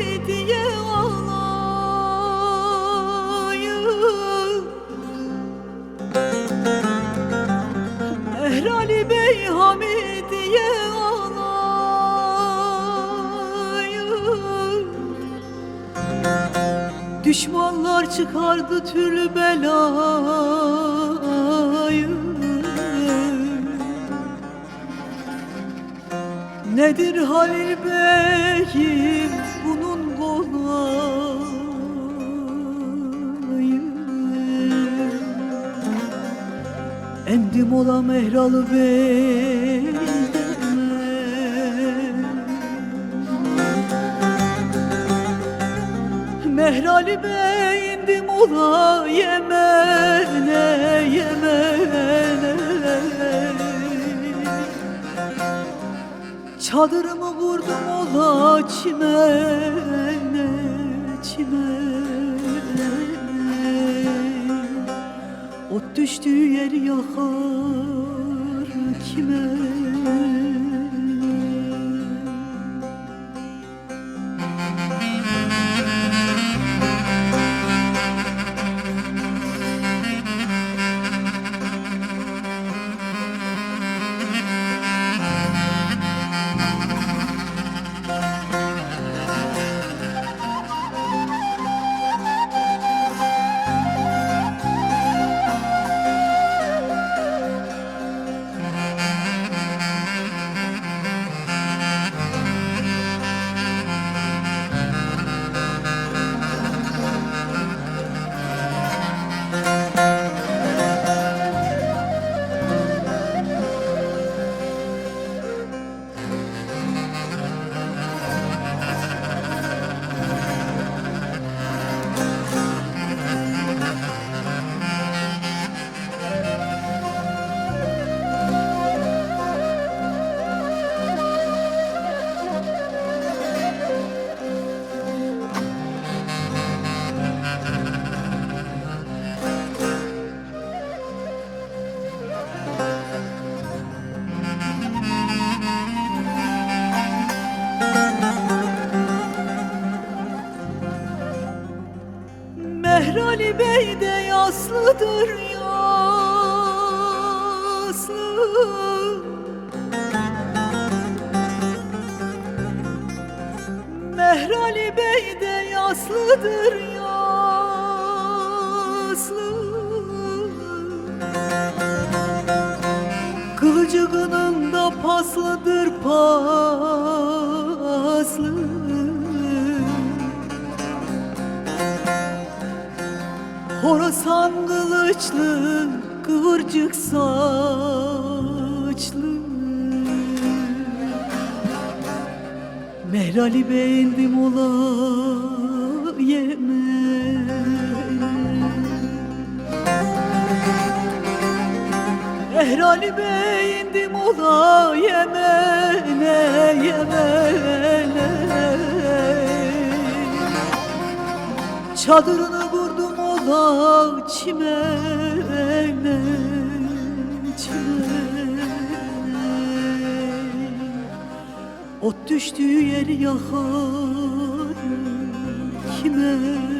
Hamidiye alayım. Mehrali Bey Hamidiye alayım. Düşmanlar çıkardı türlü belayı. Nedir Halil Bey'im bunun kolayı Endim ola Mehralı Bey Mehrali Bey indim ola Yemen'e Yemen'e. Çadırımı düştüğü yeri yakar Mehrali Bey de yaslıdır yaslı. Mehrali Bey de yaslıdır yaslı. Kılıcığının da paslıdır Horasan kılıçlı kıvırcık saçlı. Mehrali beğendim ola yeme Mehrali beğendim ola yemene yemene. Çadırını ola çimene çimene Ot düştüğü yeri yakar kime